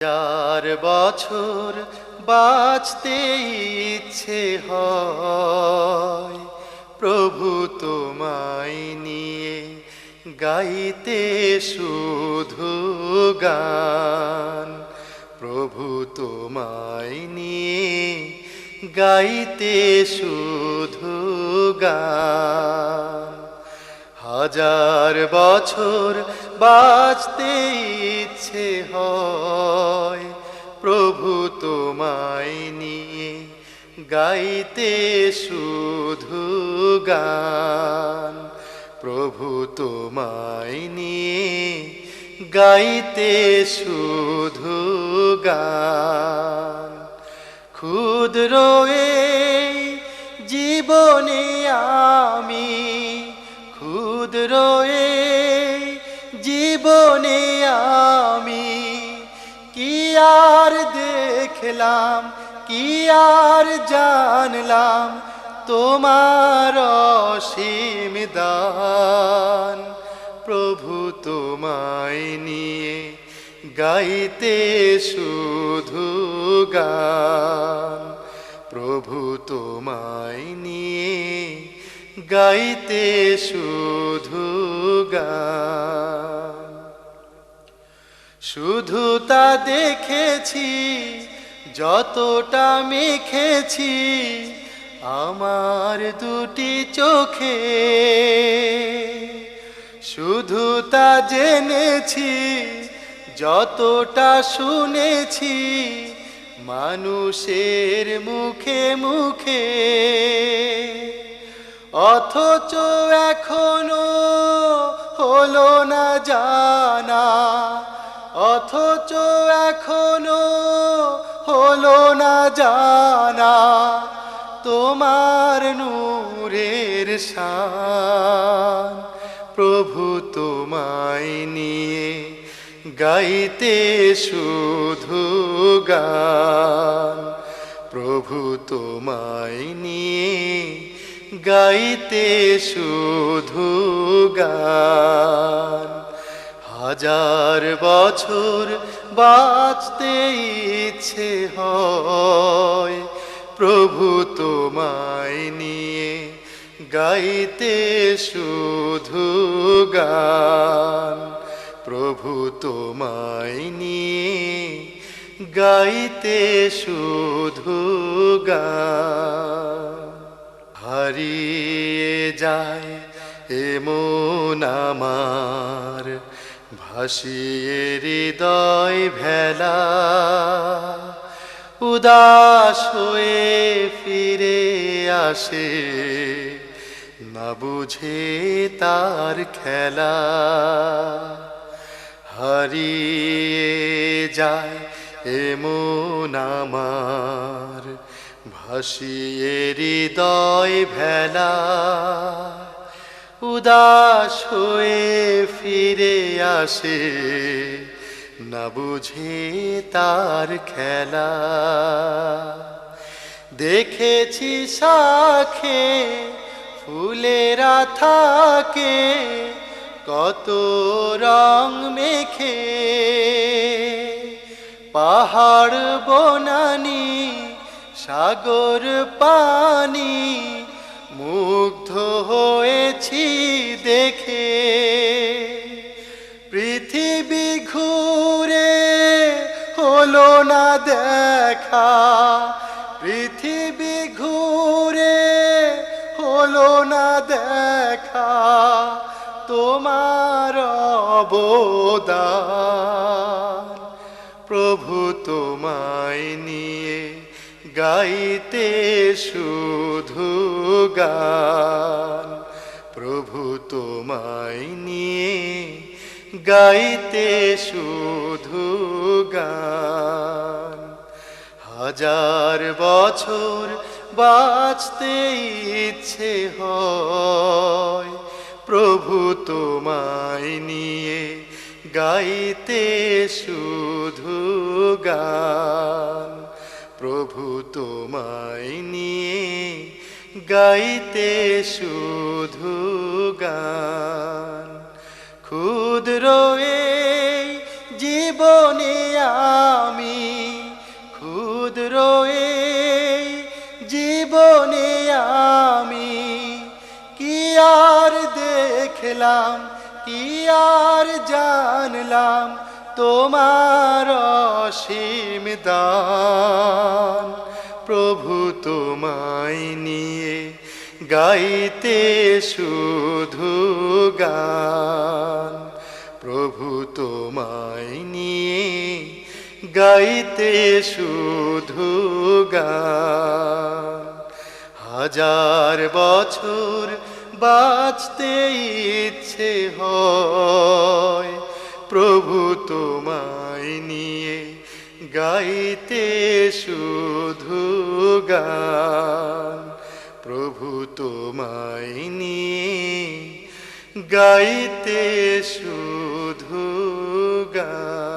চার বছর বাঁচতে ইচ্ছে হয়, প্রভু তোমায় নিয়ে গাইতে শুধু গান। প্রভু তোমায় নিয়ে গাইতে শুধু গান। হাজার বছর বাঁচতে ইচ্ছে হয়। প্রভু তোমায় নিয়ে গাইতে শুধু গান। প্রভু তোমায় নিয়ে গাইতে শুধু গান। ক্ষুদ্র জীবনে আমি, ক্ষুদ্র এই জীবনে আমি কি আর দেখলাম, কি আর জানলাম তোমার অসীম দান। প্রভু তোমায় নিয়ে গাইতে শুধু গান। প্রভু তোমায় নিয়ে গাইতে শুধু গান। শুধু তা দেখেছি, যতটা মেখেছি আমার দুটি চোখে। শুধু তা জেনেছি, যতটা শুনেছি মানুষের মুখে মুখে। অথচ এখনও হলো না জানা, তোমার নূরের শান। প্রভু তোমায় নিয়ে গাইতে শুধু গান। প্রভু তোমায় নিয়ে গাইতে শুধু গান। হাজার বছর বাঁচতে ইচ্ছে হয়। প্রভু তোমায় নিয়ে গাইতে শুধু গান। প্রভু তোমায় নিয়ে গাইতে শুধু গান। হারিয়ে যায় এমন আমার ভাসিয়ে হৃদয় ভেলা, উদাস হয়ে ফিরে আসে, না বুঝে তার খেলা। হারিয়ে যায় এমন আমার, ভাসিয়ে হৃদয় ভেলা। উদাস হয়ে ফিরে আসে, না বুঝে তার খেলা। দেখেছি শাখে ফুলেরা থাকে কত রং মেখে। পাহাড় বনানি, সাগর পানি মুগ্ধ হয়েছি দেখে। পৃথিবী ঘুরে হলো না দেখা। পৃথিবী ঘুরে হলো না দেখা। তোমার অবদান গাইতে শুধু গান। প্রভু তোমায় নিয়ে গাইতে শুধু গান। হাজার বছর বাঁচতে ইচ্ছে হয়। প্রভু তোমায় নিয়ে গাইতে শুধু গান। প্রভু তোমায় নিয়ে গাইতে শুধু গান। খুদ রয়ে জীবনে আমি খুদ রয়ে জীবনে আমি, কি আর দেখলাম, কি আর জানলাম তোমার অসীম দান। প্রভু তোমায় নিয়ে গাইতে শুধু গান। প্রভু তোমায় নিয়ে গাইতে শুধু গান। হাজার বছর বাঁচতে ইচ্ছে হয়। প্রভু তোমায় নিয়ে গাইতে শুধু গান। প্রভু তোমায় নিয়ে গাইতে শুধু গান।